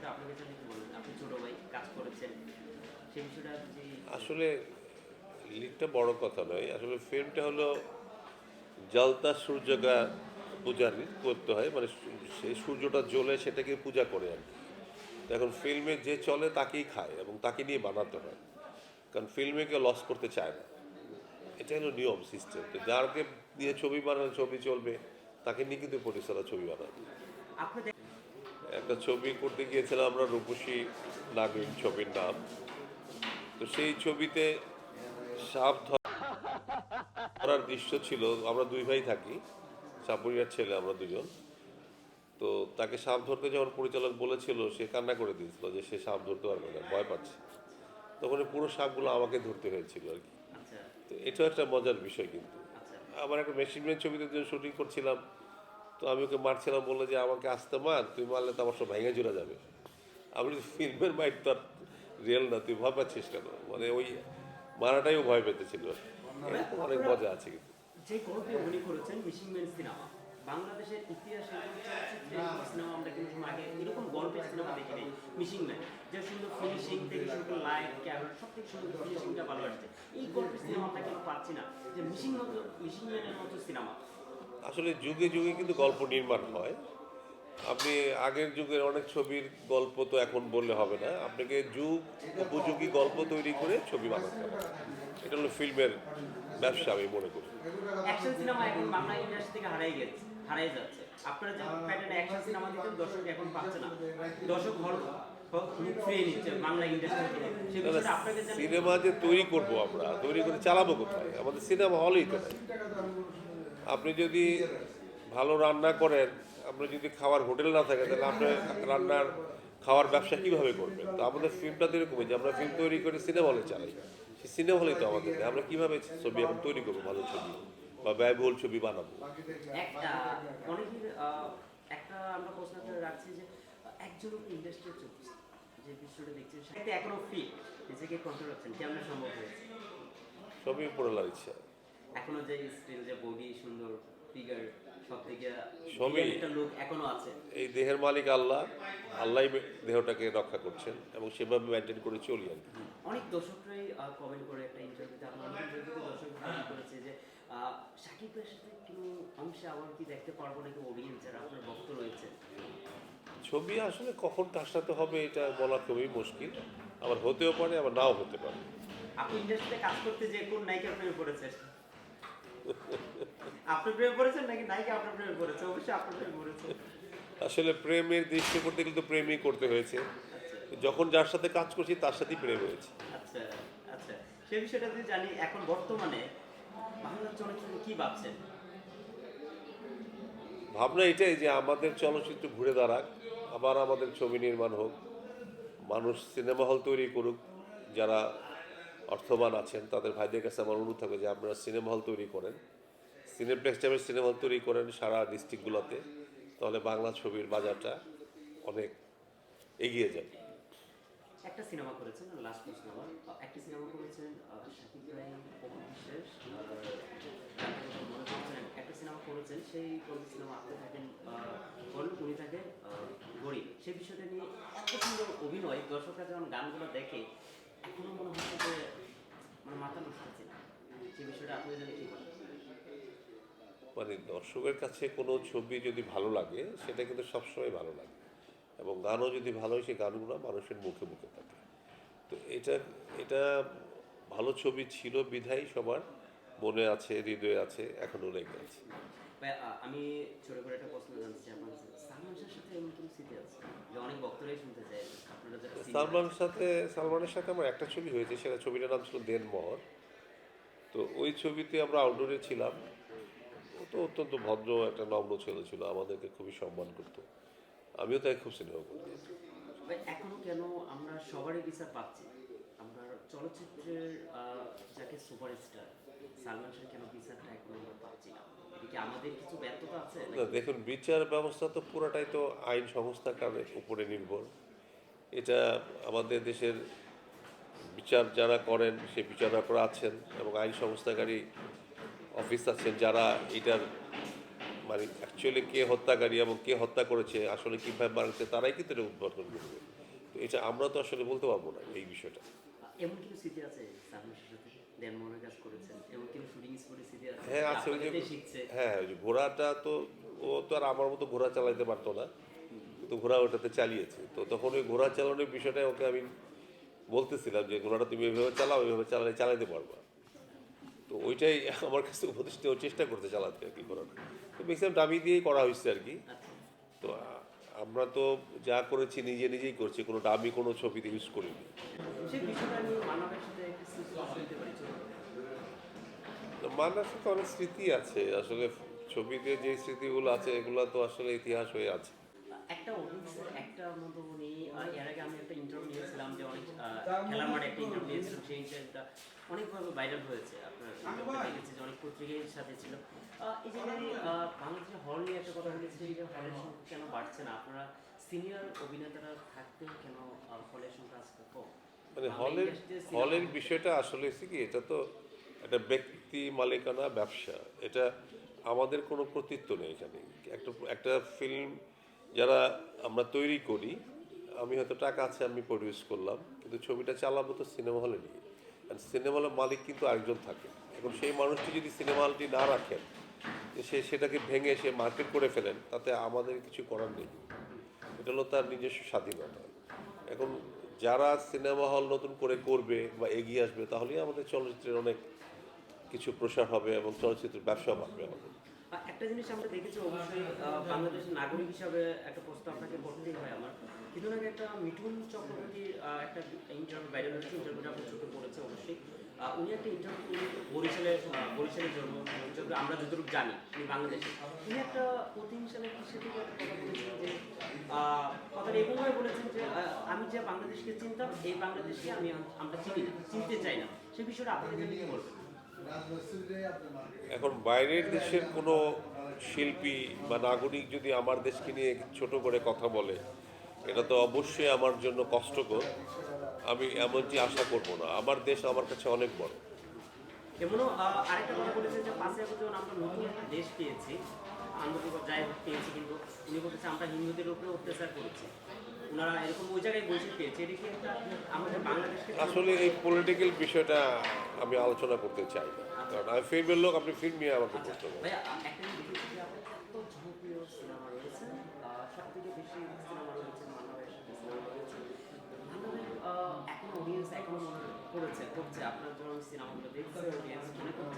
বিষয়টা আপনার কাছে একটু বলুন। আপনি ছোট ভাই কাজ করেছেন। সেই বিষয়টা যে আসলে লিডটা বড় কথা নয়। আসলে ফিল্মটা হলো জলতা সূর্যকা পূজারি করতে হয়। মানে সেই সূর্যটা জ্বলে সেটাকে পূজা করে আর কি। এখন ফিল্মে যে চলে তাকেই খায় এবং তাকে নিয়ে বানাতে হয়। কারণ ফিল্মে কেউ লস করতে চায় না। এটা হলো নিয়ম সিস্টেম তো যারকে দিয়ে ছবি বানানো ছবি চলবে তাকে নিয়ে কিন্তু প্রডিউসাররা ছবি বানাবে। একটা ছবি করতে গিয়েছিলাম আমরা রূপসী নাগিন ছবির নাম। তো সেই ছবিতে সাপ ধরার দৃশ্য ছিল। আমরা দুই ভাই থাকি সাপুরিয়ার ছেলে আমরা দুজন। তো তাকে সাপ ধরতে যখন পরিচালক বলেছিল সে কান্না করে দিয়েছিল যে সে সাপ ধরতে পারবে না ভয় পাচ্ছে। তখন পুরো সাপগুলো আমাকে ধরতে হয়েছিল আর কি। আচ্ছা। তো এটাও একটা মজার বিষয় কিন্তু। আচ্ছা। আমার একটা মেশিনের ছবিতে যে শুটিং করছিলাম তো আমি ওকে মারছিলাম বলল যে আমাকে আসতে মার তুই মারলে তো আমার সব ভেঙে জোড়া যাবে। আমি ফিল্মের মাইট তো আর রিয়েল না তুই ভয় পাচ্ছিস কেন? মানে ওই মারাটাইও ভয় পেতেছিল। অনেক মজা আছে কিন্তু। যে গল্পে অভিনয় করেছেন মিশিং ম্যান সিনেমা বাংলাদেশের ইতিহাসে সিনেমা আমরা কিন্তু আগে এরকম গল্পের সিনেমা দেখিনি মিশিং ম্যান। যে সুন্দর ফিনিশিং থেকে শুরু করে লাইট ক্যামেরা সব থেকে সুন্দর ফিনিশিংটা ভালো আসছে। এই গল্পের সিনেমাটা কিন্তু পাচ্ছি না। যে মিশিং মতো মিশিং ম্যানের মতো সিনেমা। আসলে যুগে যুগে কিন্তু গল্প নির্মাণ হয়। আপনি আগের যুগের অনেক ছবির গল্প তো এখন বললে হবে না। আপনাকে যুগ উপযোগী গল্প তৈরি করে ছবি বানাতে হবে। এটা হলো ফিল্মের ব্যবসা আমি মনে করি। অ্যাকশন সিনেমা এখন বাংলা ইন্ডাস্ট্রি থেকে হারাই গেছে হারাই যাচ্ছে। আপনারা যে প্যাটার্নে অ্যাকশন সিনেমা দিতেন দর্শক এখন পাচ্ছে না। দর্শক হল মুখ ফিরিয়ে নিচ্ছে বাংলা ইন্ডাস্ট্রি থেকে। সে বিষয়টা আপনাকে জানি সিনেমা যে তৈরি করব আমরা তৈরি করে চালাবো কোথায়? আমাদের সিনেমা হলেই তো নাই। আপনি যদি ভালো রান্না করেন আপনার যদি খাওয়ার হোটেল না থাকে তাহলে আপনি রান্নার খাওয়ার ব্যবসা কীভাবে করবেন? তো আমাদের ফিল্মটা তো এরকমই যে আমরা ফিল্ম তৈরি করে সিনেমা হলে চালাই। সেই সিনেমা হলেই তো আমাদের আমরা কীভাবে ছবি এখন তৈরি করব ভালো ছবি বা ব্যয়বহুল ছবি বানাবো? একটা অনেকের আহ, একটা আমরা প্রশ্ন করে রাখছি যে একজন ইন্ডাস্ট্রি যে বিষয়টা দেখছেন সেটা এখনও ফিট নিজেকে কন্ট্রোল করছেন কেমন সম্ভব হয়েছে? সবই পড়লার ইচ্ছা এখনও যে স্টিল যে বডি সুন্দর ফিগার সব থেকে। একটা লোক এখনও আছে। এই দেহের মালিক আল্লাহ আল্লাহ দেহটাকে রক্ষা করছেন এবং সেভাবে মেনটেন করে চলি আর কি অনেক দর্শকরাই কমেন্ট করে একটা ইন্টারভিউতে আপনার ইন্টারভিউতে দর্শক কমেন্ট করেছে যে ভাইয়ের সাথে কোনো অংশে আবার কি দেখতে পারব নাকি অডিয়েন্স যারা আপনার ভক্ত রয়েছে। ছবি আসলে কখন কার সাথে হবে এটা বলা খুবই মুশকিল। আবার হতেও পারে আবার নাও হতে পারে। আপনি ইন্ডাস্ট্রিতে কাজ করতে যে কোন নায়িকার প্রেমে পড়েছেন? আপনি প্রেমে পড়েছেন নাকি নায়িকা আপনার প্রেমে পড়েছে? অবশ্যই আপনার প্রেমে পড়েছে। আসলে প্রেমের দৃশ্য করতে গেলে তো প্রেমই করতে হয়েছে। যখন যার সাথে কাজ করছি তার সাথেই প্রেম হয়েছে। আচ্ছা আচ্ছা। সে বিষয়টা যদি জানি এখন বর্তমানে বাংলা চলচ্চিত্র কি ভাবছেন? ভাবনা এটাই যে আমাদের চলচ্চিত্র ঘুরে দাঁড়াক আবার আমাদের ছবি নির্মাণ হোক মানুষ সিনেমা হল তৈরি করুক যারা অর্থবান আছেন তাদের ভাইদের কাছে আমার অনুরোধ থাকবে যে আপনারা সিনেমা হল তৈরি করেন। সিনেপ্লেক্স টাইপের সিনেমা হল তৈরি করেন সারা ডিস্ট্রিক্টগুলোতে তাহলে বাংলা ছবির বাজারটা অনেক এগিয়ে যাবে। একটা সিনেমা করেছেন লাস্ট আমার একটা সিনেমা করেছেন শাকিব বিশ্বাস মনে করছেন একটা সিনেমা করেছেন সেই সিনেমা আপনি থাকেন বলুন উনি আহ, গরিব। সেই বিষয়টা নিয়ে এত সুন্দর অভিনয় দর্শকরা যখন গানগুলো দেখে মনে হচ্ছে মানে মাথা নষ্ট হচ্ছে। সে বিষয়টা আপনি জানেন কি মানে দর্শকের কাছে কোনো ছবি যদি ভালো লাগে, সেটা কিন্তু সবসময় ভালো লাগে। এবং গানও যদি ভালো হয় সেই গানগুলো মানুষের মুখে মুখে থাকে। তো এটা এটা ভালো ছবি ছিল বিধায় সবার। মনে আছে হৃদয়ে আছে এখনও লেগে আছে। আমি ছোট করে একটা প্রশ্ন জানতে চাই আপনার কাছে। সাথে এমন কোনো স্মৃতি আছে? যে অনেক শুনতে চায় আপনারা যারা সালমানের সাথে সালমানের সাথে আমার একটা ছবি হয়েছে সেটা ছবিটার নাম ছিল দেনমোহর। তো ওই ছবিতে আমরা আউটডোরে ছিলাম। ও তো অত্যন্ত ভদ্র একটা নম্র ছেলে ছিল আমাদেরকে খুবই সম্মান করতো। আমিও তাই খুব স্নেহ করতাম। এখনও কেন আমরা সবারই বিচার পাচ্ছি? আমরা চলচ্চিত্রের যাকে সুপারস্টার সালমান শাহ কেন বিচারটা এখনও আমরা পাচ্ছি না? এটা আমাদের কিছু ব্যর্থতা আছে না দেখুন বিচার ব্যবস্থা তো পুরোটাই তো আইন সংস্থার কারণে উপরে নির্ভর। এটা আমাদের দেশের বিচার যারা করেন সেই বিচারকরা আছেন এবং আইন সংস্থাকারী অফিস আছেন যারা এটার মানে অ্যাকচুয়ালি কে হত্যাকারী এবং কে হত্যা করেছে আসলে কীভাবে মারছে তারাই কিন্তু এটা উদ্বোধন করবে। তো এটা আমরা তো আসলে বলতে পারব না এই বিষয়টা। এমন কিছু আছে কাজ করেছেন। শুটিং আছে হ্যাঁ আছে ওই যে শিখছে। হ্যাঁ ওই যে ঘোড়াটা তো ও তো আর আমার মতো ঘোড়া চালাতে পারতো না। তো ঘোড়া ওটাতে চালিয়েছে। তো তখন ওই ঘোড়া চালানোর বিষয়টা ওকে আমি বলতেছিলাম যে ঘোড়াটা তুমি এভাবে চালাও এভাবে চালালে চালাতে পারবা। তো ওইটাই আমার কাছে উপদেশ চেষ্টা করতে চালাতে আর কি ঘোড়াটা। তো ম্যাক্সিমাম ডামি দিয়েই করা হয়েছে আর কি। আচ্ছা। তো আমরা তো যা করেছি নিজে নিজেই করছি কোনো ডামি কোনো ছবিতে ইউজ করিনি। নিয়ে সাথে অনেক স্মৃতি আছে আসলে ছবিতে যে স্মৃতিগুলো আছে এগুলো তো আসলে ইতিহাস হয়ে আছে। একটা একটা মতো উনি এর আগে আমি একটা ইন্টারভিউ নিয়েছিলাম যে অনেক খেলার মাঠে একটা ইন্টারভিউ নিয়েছিলাম সেই ইন্টারভিউটা অনেকভাবে ভাইরাল হয়েছে। আপনার দেখেছি যে অনেক পত্রিকার সাথে ছিল। আহ, এই জায়গায় বাংলাদেশে হল নিয়ে একটা কথা যে হলের সংখ্যা কেন বাড়ছে না? আপনারা সিনিয়র অভিনেতারা থাকতেও কেন হলের সংখ্যা আজকে কম? মানে হলের হলের বিষয়টা আসলে হচ্ছে কি এটা তো একটা ব্যক্তি মালিকানা ব্যবসা। এটা আমাদের কোনো কর্তৃত্ব নেই এখানে। একটা একটা ফিল্ম যারা আমরা তৈরি করি আমি হয়তো টাকা আছে আমি প্রডিউস করলাম কিন্তু ছবিটা চালাবো তো সিনেমা হলে নিয়ে। আর সিনেমা হলের মালিক কিন্তু আরেকজন থাকে। এখন সেই মানুষটি যদি সিনেমা হলটি না রাখেন সে সেটাকে ভেঙে সে মার্কেট করে ফেলেন তাতে আমাদের কিছু করার নেই। এটা হলো তার নিজস্ব স্বাধীনতা। এখন যারা সিনেমা হল নতুন করে করবে বা এগিয়ে আসবে তাহলেই আমাদের চলচ্চিত্রের অনেক কিছু প্রসার হবে এবং চলচ্চিত্রের ব্যবসা বাড়বে আমাদের। একটা জিনিস আমরা দেখেছি অবশ্যই বাংলাদেশের নাগরিক হিসাবে একটা প্রশ্ন আপনাকে হয় আমার। আগে একটা মিঠুন চক্রবর্তীর আহ, একটা ইন্টারভিউ বাইরে ইন্টারভিউটা চোখে পড়েছে অবশ্যই। উনি একটা ইন্টারভিউ বরিশালের বরিশালের যতটুকু আমরা যতটুকু জানি, উনি বাংলাদেশে। উনি একটা প্রতিহিংসালে কিসে থেকে কথা এরকমভাবে বলেছেন যে আমি যে বাংলাদেশকে চিনতাম, এই বাংলাদেশকে আমি আমরা চিনি না, চিনতে চাই না। সেই বিষয়টা কি বলবেন? এখন বাইরের দেশের কোনো শিল্পী বা নাগরিক যদি আমার দেশকে নিয়ে ছোট করে কথা বলে এটা তো অবশ্যই আমার জন্য কষ্টকর। আমি এমনটি আশা করব না। আমার দেশ আমার কাছে অনেক বড়। এমনও আরেকটা কথা বলেছেন যে পাঁচই আগস্ট যখন আমরা নতুন একটা দেশ পেয়েছি। যাই হোক পেয়েছি কিন্তু উনি বলতেছে আমরা হিন্দুদের উপরে অত্যাচার করেছি। ওনারা এরকম ওই জায়গায় বসে পেয়েছে। এটা কি একটা আমাদের বাংলাদেশকে আসলে এই পলিটিক্যাল বিষয়টা আমি আলোচনা করতে চাই না। কারণ আমি ফিল্মের লোক আপনি ফিল্ম নিয়ে আমাকে প্রশ্ন করেন ভাইয়া আহ, একটা জিনিস দেখেছি যে আপনার এত জনপ্রিয় সিনেমা রয়েছে সব থেকে বেশি সিনেমা রয়েছে মান্নাবের সাথে সিনেমা রয়েছে মান্নাবের এখন মনে আপনার যখন সিনেমাগুলো দেখতে